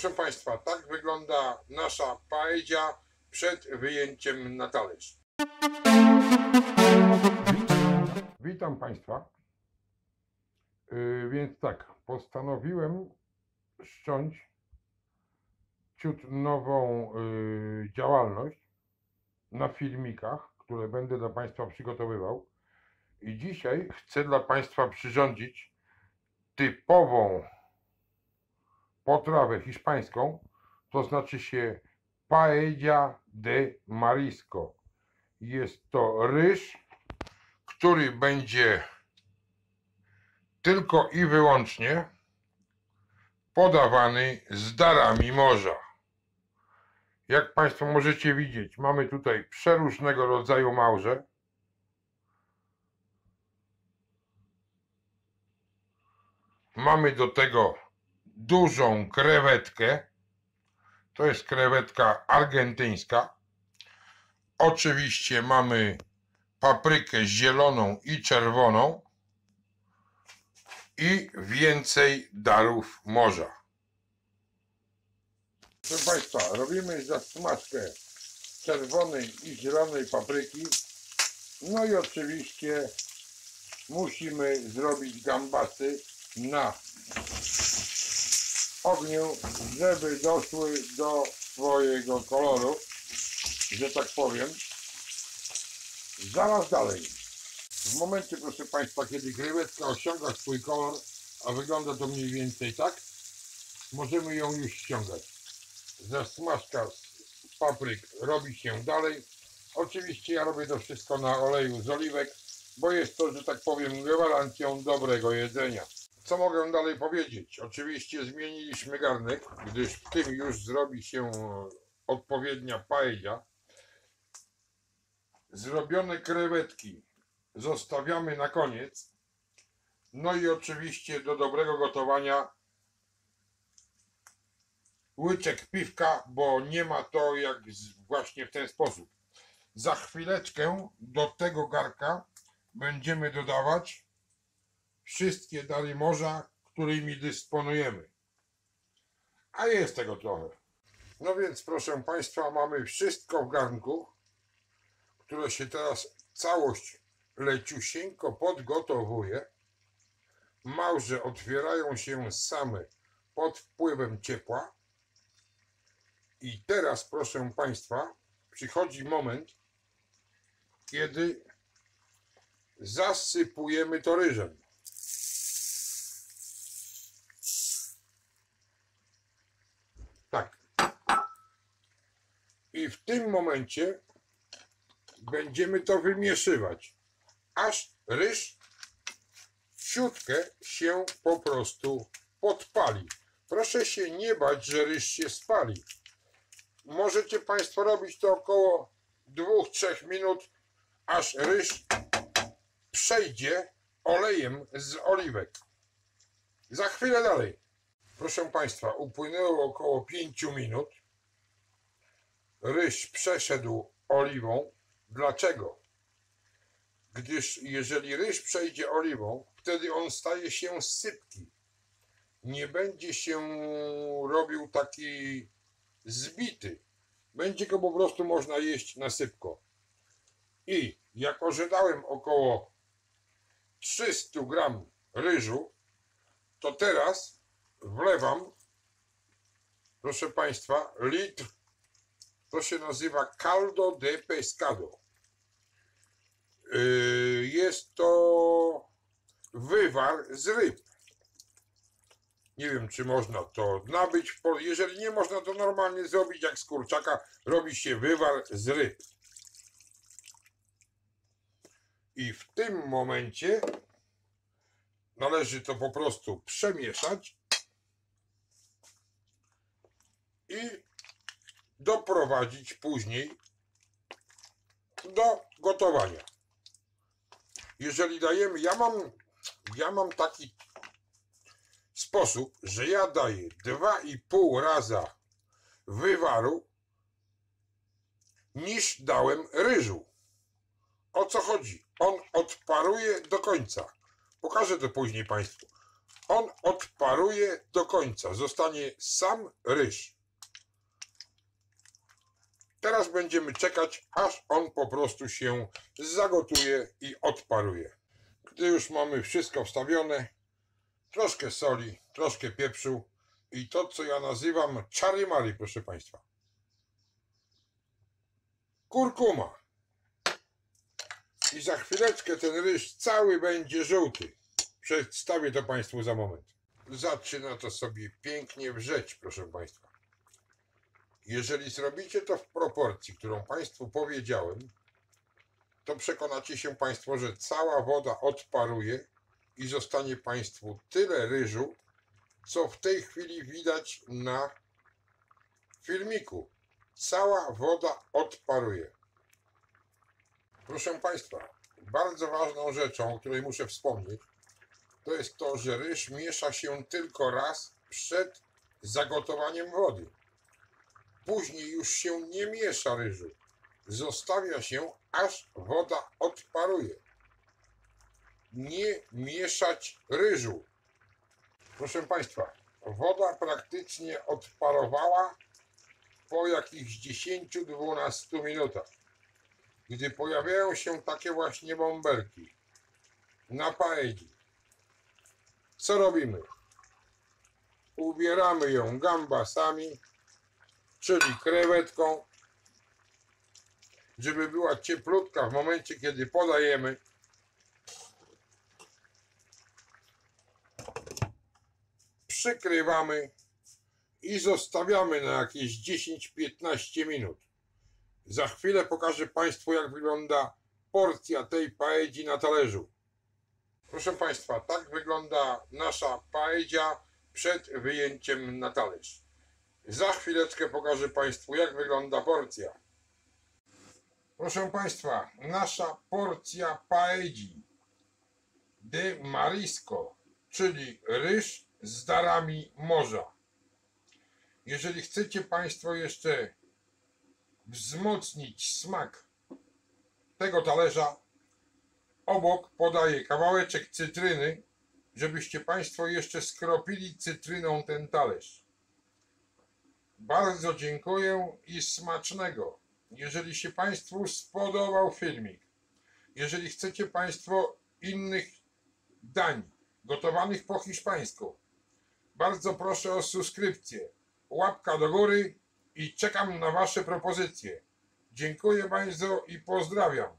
Proszę Państwa, tak wygląda nasza paedzia przed wyjęciem na talerz. Witam Państwa. Yy, więc tak, postanowiłem wszcząć ciut nową yy, działalność na filmikach, które będę dla Państwa przygotowywał. I dzisiaj chcę dla Państwa przyrządzić typową potrawę hiszpańską, to znaczy się paella de marisco. Jest to ryż, który będzie tylko i wyłącznie podawany z darami morza. Jak Państwo możecie widzieć, mamy tutaj przeróżnego rodzaju małże. Mamy do tego dużą krewetkę. To jest krewetka argentyńska. Oczywiście mamy paprykę zieloną i czerwoną i więcej darów morza. Proszę Państwa, robimy zasmaczkę czerwonej i zielonej papryki. No i oczywiście musimy zrobić gambasy na ogniu, żeby doszły do swojego koloru, że tak powiem. Zaraz dalej. W momencie, proszę Państwa, kiedy krewetka osiąga swój kolor, a wygląda to mniej więcej tak, możemy ją już ściągać. Zasmażka z papryk robi się dalej. Oczywiście ja robię to wszystko na oleju z oliwek, bo jest to, że tak powiem, gwarancją dobrego jedzenia. Co mogę dalej powiedzieć? Oczywiście zmieniliśmy garnek, gdyż w tym już zrobi się odpowiednia paella. Zrobione krewetki zostawiamy na koniec. No i oczywiście do dobrego gotowania łyczek piwka, bo nie ma to jak właśnie w ten sposób. Za chwileczkę do tego garka będziemy dodawać wszystkie dary morza, którymi dysponujemy. A jest tego trochę. No więc proszę Państwa, mamy wszystko w garnku, które się teraz całość leciusieńko podgotowuje. Małże otwierają się same pod wpływem ciepła. I teraz, proszę Państwa, przychodzi moment, kiedy zasypujemy to ryżem. Tak. I w tym momencie będziemy to wymieszywać, aż ryż ciutkę się po prostu podpali. Proszę się nie bać, że ryż się spali. Możecie Państwo robić to około 2-3 minut, aż ryż przejdzie olejem z oliwek. Za chwilę dalej. Proszę Państwa, upłynęło około 5 minut. Ryż przeszedł oliwą. Dlaczego? Gdyż jeżeli ryż przejdzie oliwą, wtedy on staje się sypki. Nie będzie się robił taki zbity. Będzie go po prostu można jeść na sypko. I jako, że dałem około 300 gram ryżu, to teraz wlewam, proszę Państwa, litr, to się nazywa caldo de pescado. Yy, jest to wywar z ryb. Nie wiem, czy można to nabyć. Jeżeli nie można to normalnie zrobić jak z kurczaka, robi się wywar z ryb. I w tym momencie należy to po prostu przemieszać i doprowadzić później do gotowania. Jeżeli dajemy, ja mam, ja mam taki sposób, że ja daję 2,5 raza wywaru niż dałem ryżu. O co chodzi? On odparuje do końca. Pokażę to później Państwu. on odparuje do końca. Zostanie sam ryż. Teraz będziemy czekać, aż on po prostu się zagotuje i odparuje. Gdy już mamy wszystko wstawione, troszkę soli, troszkę pieprzu i to, co ja nazywam czary-mary, proszę Państwa. Kurkuma. I za chwileczkę ten ryż cały będzie żółty. Przedstawię to Państwu za moment. Zaczyna to sobie pięknie wrzeć, proszę Państwa. Jeżeli zrobicie to w proporcji, którą Państwu powiedziałem, to przekonacie się Państwo, że cała woda odparuje i zostanie Państwu tyle ryżu, co w tej chwili widać na filmiku. Cała woda odparuje. Proszę Państwa, bardzo ważną rzeczą, o której muszę wspomnieć, to jest to, że ryż miesza się tylko raz przed zagotowaniem wody. Później już się nie miesza ryżu. Zostawia się, aż woda odparuje. Nie mieszać ryżu. Proszę Państwa, woda praktycznie odparowała po jakichś 10-12 minutach. Gdy pojawiają się takie właśnie bąbelki na paedzi, co robimy? Ubieramy ją gambasami, czyli krewetką, żeby była cieplutka w momencie, kiedy podajemy. Przykrywamy i zostawiamy na jakieś 10-15 minut. Za chwilę pokażę Państwu, jak wygląda porcja tej paedzi na talerzu. Proszę Państwa, tak wygląda nasza paedzia przed wyjęciem na talerz. Za chwileczkę pokażę Państwu, jak wygląda porcja. Proszę Państwa, nasza porcja paedzi de marisco, czyli ryż z darami morza. Jeżeli chcecie Państwo jeszcze wzmocnić smak tego talerza, obok podaję kawałeczek cytryny, żebyście Państwo jeszcze skropili cytryną ten talerz. Bardzo dziękuję i smacznego. Jeżeli się Państwu spodobał filmik, jeżeli chcecie Państwo innych dań gotowanych po hiszpańsku, bardzo proszę o subskrypcję, łapka do góry i czekam na Wasze propozycje. Dziękuję bardzo i pozdrawiam.